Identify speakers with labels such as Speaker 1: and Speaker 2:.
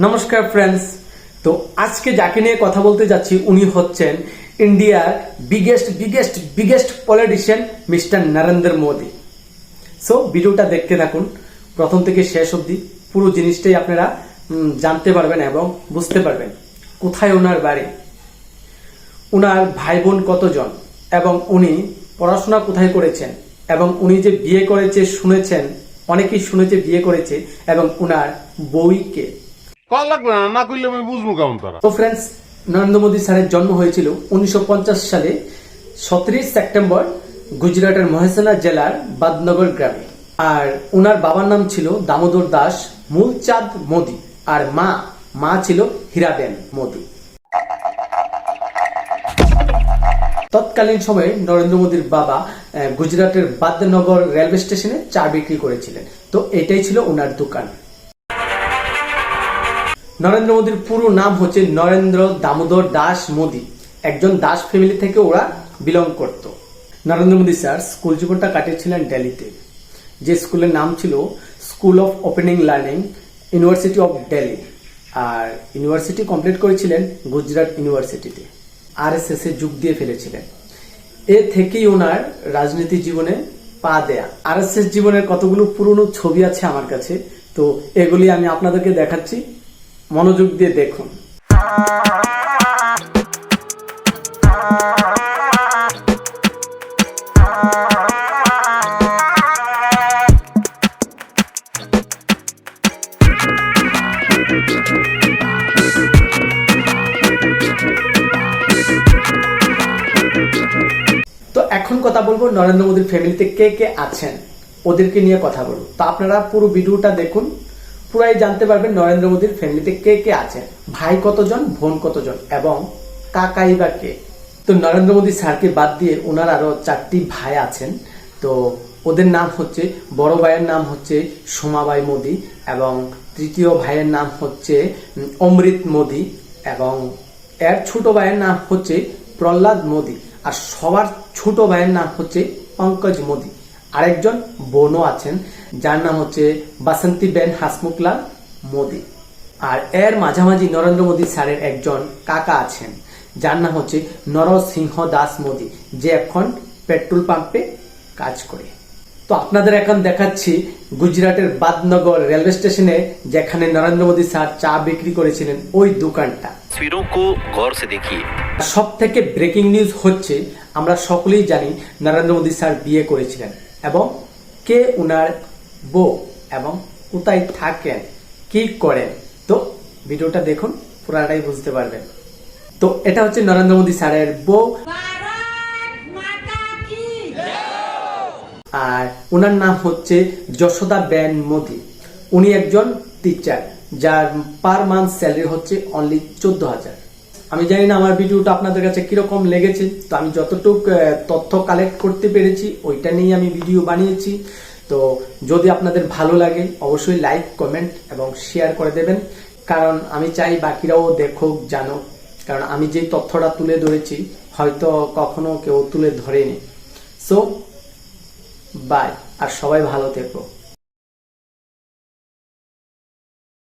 Speaker 1: নমস্কার ফ্রেন্ডস তো আজকে যাকে নিয়ে কথা বলতে যাচ্ছি, উনি হচ্ছেন ইন্ডিয়ার biggest biggest biggest politician mister Narendra Modi. So ভিডিওটা দেখতে থাকুন। প্রথম থেকে শেষ অবধি পুরো জিনিসটাই আপনারা জানতে পারবেন এবং বুঝতে পারবেন। কোথায় ওনার বাড়ি? উনার ভাই বোন কতজন? এবং উনি পড়াশোনা কোথায় করেছেন? এবং উনি যে বিয়ে করেছে, শুনেছেন, অনেকেই শুনেছে, বিয়ে করেছে, এবং উনার বইকে সালে সেপ্টেম্বর, গুজরাটের জেলার গ্রামে। আর বাবার নাম ছিল দামোদর দাস মূলচাঁদ মোদী, আর মা মা ছিল হীরাবেন মোদী। তৎকালীন সময়ে নরেন্দ্র মোদীর বাবা গুজরাটের বাদনগর রেলওয়ে স্টেশনে চা বিক্রি করেছিলেন। তো এটাই ছিল ওনার দোকান। নরেন্দ্র মোদীর পুরো নাম হচ্ছে নরেন্দ্র দামোদর দাস মোদী। একজন দাস ফ্যামিলি থেকে ওরা বিলং করত। নরেন্দ্র মোদী স্যার স্কুল জীবনটা কাটিয়েছিলেন দিল্লিতে। যে স্কুলের নাম ছিল school of opening learning, university of Delhi. R university complete করেছিলেন গুজরাট ইউনিভার্সিটিতে। আর এস এস যোগ দিয়ে ফেলেছিলেন। এ থেকেই ওনার রাজনীতি জীবনে পা দেয়া। আর এস এস জীবনের কতগুলো পুরনো ছবি আছে আমার কাছে, তো এগুলি আমি আপনাদেরকে দেখাচ্ছি। মনোযোগ দিয়ে দেখুন। তো এখন কথা বলব নরেন্দ্র মোদীর ফ্যামিলিতে কে কে আছেন? ওদেরকে নিয়ে কথা বলব। তো আপনারা পুরো ভিডিওটা দেখুন। পুরাই জানতে পারবেন নরেন্দ্র মোদীর ফ্যামিলিতে কে কে আছেন ভাই কতজন, বোন কতজন, এবং কাকাই বা কে? তো নরেন্দ্র মোদী স্যারকে বাদ দিয়ে ওনার আরও চারটি ভাই আছেন। তো ওদের নাম হচ্ছে, বড় ভাইয়ের নাম হচ্ছে সোমাবাই মোদী এবং তৃতীয় ভাইয়ের নাম হচ্ছে অমৃত মোদী এবং এর ছোট ভাইয়ের নাম হচ্ছে প্রহ্লাদ মোদী। আর সবার ছোট ভাইয়ের নাম হচ্ছে পঙ্কজ মোদী। আরেকজন বোনও আছেন যার নাম হচ্ছে বাসন্তী বেন হাসমুকলা মোদি। আর এর মাঝামাঝি নরেন্দ্র মোদী স্যারের একজন কাকা আছেন যার নাম হচ্ছে নরসিংহ দাস মোদি যে এখন পেট্রোল পাম্পে কাজ করে। তো আপনাদের এখন দেখাচ্ছি গুজরাটের বাদনগর রেলওয়ে স্টেশনে যেখানে নরেন্দ্র মোদী স্যার চা বিক্রি করেছিলেন ওই দোকানটা। সব থেকে ব্রেকিং নিউজ হচ্ছে আমরা সকলেই জানি নরেন্দ্র মোদী স্যার বিয়ে করেছিলেন। এবং কে উনার বউ এবং কোথায় থাকেন কি করেন তো ভিডিওটা দেখুন পুরাটাই বুঝতে পারবেন। তো এটা হচ্ছে নরেন্দ্র মোদী স্যারের বউ। আর ওনার নাম হচ্ছে যশোদা বেন মোদি। উনি একজন টিচার যার পার মান্থ স্যালারি হচ্ছে অনলি চোদ্দ হাজার। আমি জানি না আমার ভিডিওটা আপনাদের কাছে কীরকম লেগেছে, তো আমি যতটুক তথ্য কালেক্ট করতে পেরেছি, ওইটা নিয়ে আমি ভিডিও বানিয়েছি। তো যদি আপনাদের ভালো লাগে, অবশ্যই লাইক কমেন্ট এবং শেয়ার করে দেবেন। কারণ আমি চাই বাকিরাও দেখুক, জানুক। কারণ আমি যে তথ্যটা তুলে ধরেছি, হয়তো কখনো কেউ তুলে ধরেনি। সো বাই আর সবাই ভালো থেকো।